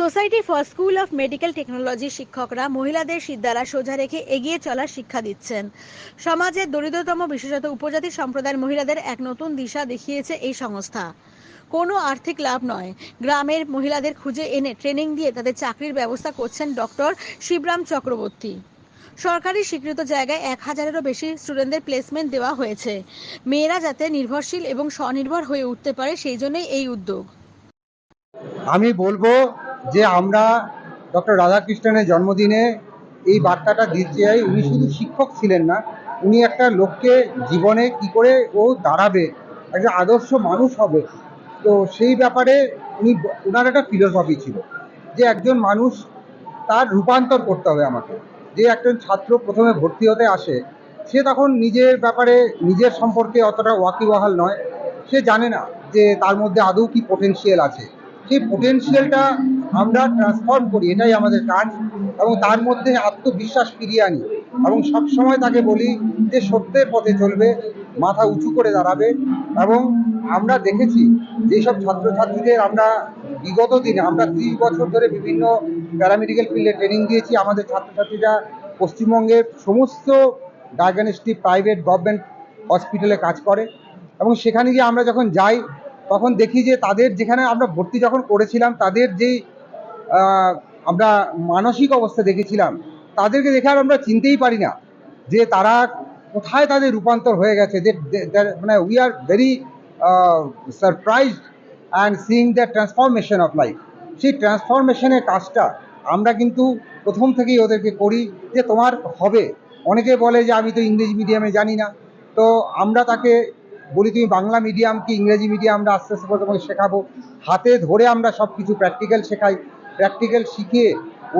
Society for school of medical technology শিক্ষকরা মহিলাদের সিদ্ধারা সোজা রেখে এগিয়ে চলার শিক্ষা দিচ্ছেন। সমাজের দরিদ্রতম বিশেষত উপজাতি সম্প্রদায়ের মহিলাদের এক নতুন দিশা দেখিয়েছে এই সংস্থা। কোনো আর্থিক লাভ নয়। গ্রামের মহিলাদের খুঁজে এনে ট্রেনিং দিয়ে তাদের চাকরির ব্যবস্থা করছেন ডক্টর শিবরাম চক্রবর্তী। সরকারি স্বীকৃত জায়গায় এক হাজারেরও বেশি স্টুডেন্টদের প্লেসমেন্ট দেওয়া হয়েছে। মেয়েরা যাতে নির্ভরশীল এবং স্বনির্ভর হয়ে উঠতে পারে সেই জন্যই এই উদ্যোগ। আমি বলব যে আমরা ডক্টর রাধাকৃষ্ণনের জন্মদিনে এই বার্তাটা দিতে চাই, উনি শুধু শিক্ষক ছিলেন না, উনি একটা লোককে জীবনে কি করে ও দাঁড়াবে একটা আদর্শ মানুষ হবে। তো সেই ব্যাপারে উনি ওনার একটা ফিলোসফি ছিল যে একজন মানুষ তার রূপান্তর করতে হবে আমাকে। যে একজন ছাত্র প্রথমে ভর্তি হতে আসে, সে তখন নিজের ব্যাপারে নিজের সম্পর্কে অতটা ওয়াকিবহাল নয়। সে জানে না যে তার মধ্যে আদৌ কি পোটেনশিয়াল আছে। সেই পোটেনশিয়ালটা আমরা ট্রান্সফর্ম করি, এটাই আমাদের কাজ এবং তার মধ্যে আত্মবিশ্বাস ফিরিয়ে আনি এবং সবসময় তাকে বলি যে সত্যের পথে চলবে, মাথা উঁচু করে দাঁড়াবে এবং আমরা দেখেছি যেসব ছাত্রছাত্রীদের আমরা বিগত দিনে, আমরা ত্রিশ বছর ধরে বিভিন্ন প্যারামেডিক্যাল ফিল্ডে ট্রেনিং দিয়েছি, আমাদের ছাত্রছাত্রীরা পশ্চিমবঙ্গের সমস্ত ডায়াগনস্টিক প্রাইভেট গভর্নমেন্ট হসপিটালে কাজ করে এবং সেখানে গিয়ে আমরা যখন যাই, তখন দেখি যে তাদের যেখানে আমরা ভর্তি যখন করেছিলাম, তাদের যেই আমরা মানসিক অবস্থা দেখেছিলাম। তাদেরকে দেখে আর আমরা চিনতেই পারি না যে তারা কোথায় তাদের রূপান্তর হয়ে গেছে, যে মানে we are very surprise and seeing the transformation of life সেই ট্রান্সফরমেশনের কাজটা আমরা কিন্তু প্রথম থেকেই ওদেরকে করি যে তোমার হবে। অনেকে বলে যে আমি তো ইংরেজি মিডিয়ামে জানি না। তো আমরা তাকে বলি, তুমি বাংলা মিডিয়াম কি ইংরেজি মিডিয়াম আমরা আস্তে আস্তে করে তোমাকে শেখাবো। হাতে ধরে আমরা সব কিছু প্র্যাকটিক্যাল শেখাই। প্র্যাকটিক্যাল শিখিয়ে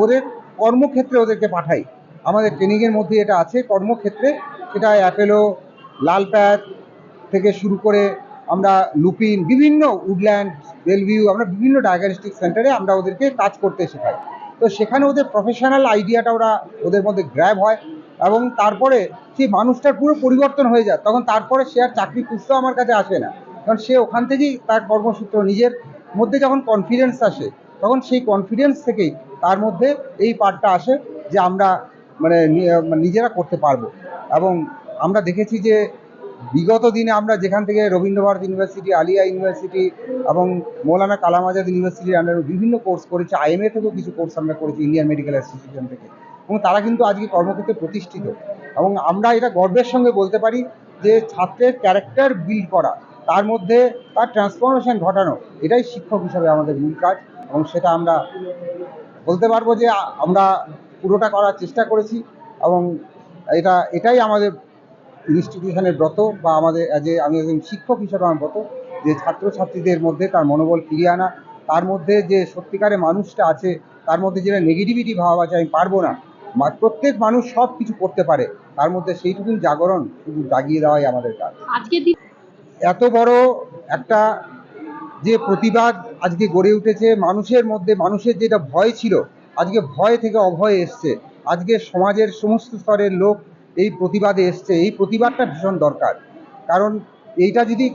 ওদের কর্মক্ষেত্রে ওদেরকে পাঠাই। আমাদের ট্রেনিংয়ের মধ্যে এটা আছে, কর্মক্ষেত্রে সেটা অ্যাপেলো লালপ্যাথ থেকে শুরু করে আমরা লুপিন, বিভিন্ন উডল্যান্ড বেলভিউ আমরা বিভিন্ন ডায়াগনস্টিক সেন্টারে আমরা ওদেরকে কাজ করতে শেখাই। তো সেখানে ওদের প্রফেশনাল আইডিয়াটা ওরা ওদের মধ্যে গ্র্যাব হয় এবং তারপরে সেই মানুষটার পুরো পরিবর্তন হয়ে যায়। তখন তারপরে সে আর চাকরি খুঁজতেও আমার কাছে আসে না। কারণ সে ওখান থেকেই তার কর্মসূত্র নিজের মধ্যে যখন কনফিডেন্স আসে তখন সেই কনফিডেন্স থেকেই তার মধ্যে এই পার্টটা আসে যে আমরা মানে মানে নিজেরা করতে পারব। এবং আমরা দেখেছি যে বিগত দিনে আমরা যেখান থেকে রবীন্দ্রভারত ইউনিভার্সিটি আলিয়া ইউনিভার্সিটি এবং মৌলানা কালাম আজাদ ইউনিভার্সিটির আন্ডারে বিভিন্ন কোর্স করেছি আইএমএ থেকেও কিছু কোর্স আমরা করেছি ইন্ডিয়ান মেডিকেল অ্যাসোসিয়েশন থেকে। এবং তারা কিন্তু আজকে কর্মক্ষেত্রে প্রতিষ্ঠিত। এবং আমরা এটা গর্বের সঙ্গে বলতে পারি যে ছাত্রের ক্যারেক্টার বিল্ড করা, তার মধ্যে তার ট্রান্সফরমেশন ঘটানো, এটাই শিক্ষক হিসাবে আমাদের মূল কাজ। এবং সেটা আমরা বলতে পারব যে আমরা পুরোটা করার চেষ্টা করেছি এবং এটা এটাই আমাদের ইনস্টিটিউশনের ব্রত বা আমাদের যে আমি একজন শিক্ষক হিসেবে আমার ব্রত যে ছাত্রছাত্রীদের মধ্যে তার মনোবল ফিরিয়ে আনা তার মধ্যে যে সত্যিকারের মানুষটা আছে তার মধ্যে যেটা নেগেটিভিটি ভাব আছে আমি পারব না। প্রত্যেক মানুষ সব কিছু করতে পারে তার মধ্যে সেইটুকুন জাগরণ শুধু জাগিয়ে দেওয়াই আমাদের কাজ। এত বড় একটা যে প্রতিবাদ আজকে গড়ে উঠেছে মানুষের মধ্যে, মানুষের যেটা ভয় ছিল, আজকে ভয় থেকে অভয় এসছে। আজকে সমাজের সমস্ত স্তরের লোক এই প্রতিবাদে এসছে। এই প্রতিবাদটা ভীষণ দরকার। কারণ এইটা যদি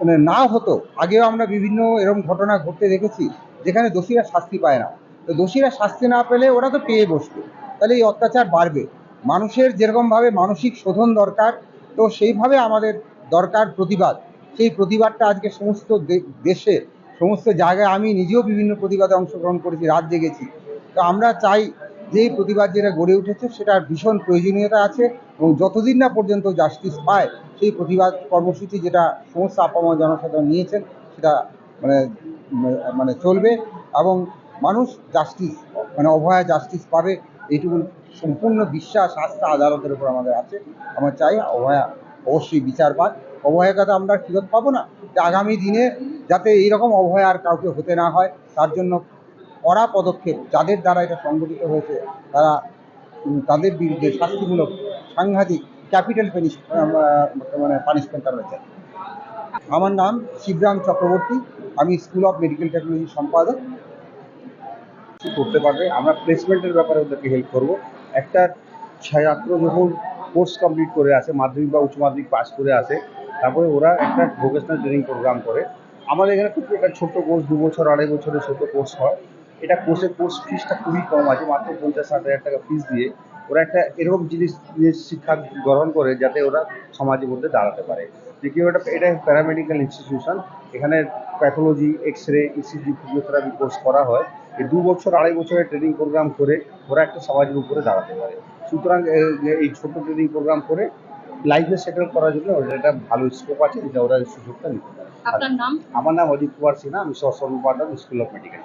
মানে না হতো, আগেও আমরা বিভিন্ন এরকম ঘটনা ঘটতে দেখেছি, যেখানে দোষীরা শাস্তি পায় না। তো দোষীরা শাস্তি না পেলে ওরা তো পেয়ে বসবে। তাহলে এই অত্যাচার বাড়বে। মানুষের যেরকমভাবে মানসিক শোধন দরকার, তো সেইভাবে আমাদের দরকার প্রতিবাদ। সেই প্রতিবাদটা আজকে সমস্ত দেশে সমস্ত জায়গায় আমি নিজেও বিভিন্ন প্রতিবাদে অংশগ্রহণ করেছি রাত জেগেছি তো আমরা চাই যে প্রতিবাদ যেটা গড়ে উঠেছে সেটার ভীষণ প্রয়োজনীয়তা আছে এবং যতদিন না পর্যন্ত জাস্টিস পায়, সেই প্রতিবাদ কর্মসূচি যেটা সমস্ত আপামর জনসাধারণ নিয়েছেন সেটা মানে মানে চলবে এবং মানুষ জাস্টিস মানে অভয়া জাস্টিস পাবে এইটুকু সম্পূর্ণ বিশ্বাস, আস্থা, আদালতের উপর আমাদের আছে। আমরা চাই অভয়া অবশ্যই বিচার পাক। অভয়াকে তো আমরা ফেরত পাবো না। যে আগামী দিনে যাতে এইরকম অভয়া আর কাউকে হতে না হয়, তার জন্য কড়া পদক্ষেপ যাদের দ্বারা এটা সংগঠিত হয়েছে, তারা তাদের বিরুদ্ধে শাস্তিমূলক সাংঘাতিক ক্যাপিটাল পেনিশ মানে পানিশমেন্ট চাই আমার নাম শিবরাম চক্রবর্তী। আমি স্কুল অফ মেডিকেল টেকনোলজির সম্পাদক। করতে পারবে? আমরা প্লেসমেন্টের ব্যাপারে ওদেরকে হেল্প করব। একটা ছাত্র যখন কোর্স কমপ্লিট করে আসে, মাধ্যমিক বা উচ্চ মাধ্যমিক পাস করে আসে। তারপরে ওরা একটা ভোকেশনাল ট্রেনিং প্রোগ্রাম করে। আমাদের এখানে খুব একটা ছোট্ট কোর্স দু বছর, আড়াই বছরের ছোট কোর্স হয়। এটা কোর্সের কোর্স ফিসটা খুবই কম আছে, মাত্র পঞ্চাশ, ষাট হাজার টাকা ফিস দিয়ে। ওরা একটা এরকম জিনিস শিক্ষা গ্রহণ করে যাতে ওরা সমাজের মধ্যে দাঁড়াতে পারে। দ্বিতীয় এটা এটা প্যারামেডিক্যাল ইনস্টিটিউশন এখানে pathology X ray ECG physiotherapy course করা হয়। এই দু বছর আড়াই বছরের ট্রেনিং প্রোগ্রাম করে ওরা একটা সমাজের উপরে দাঁড়াতে পারে। সুতরাং এই ছোট ট্রেনিং প্রোগ্রাম করে লাইফে সেটেল করার জন্য ওদের একটা ভালো স্কোপ আছে যেটা ওরা সুযোগটা নিতে পারে। আপনার নাম? আমার নাম অজিত কুমার সিনহা আমি সহ সম্পাদক স্কুল অফ মেডিকেল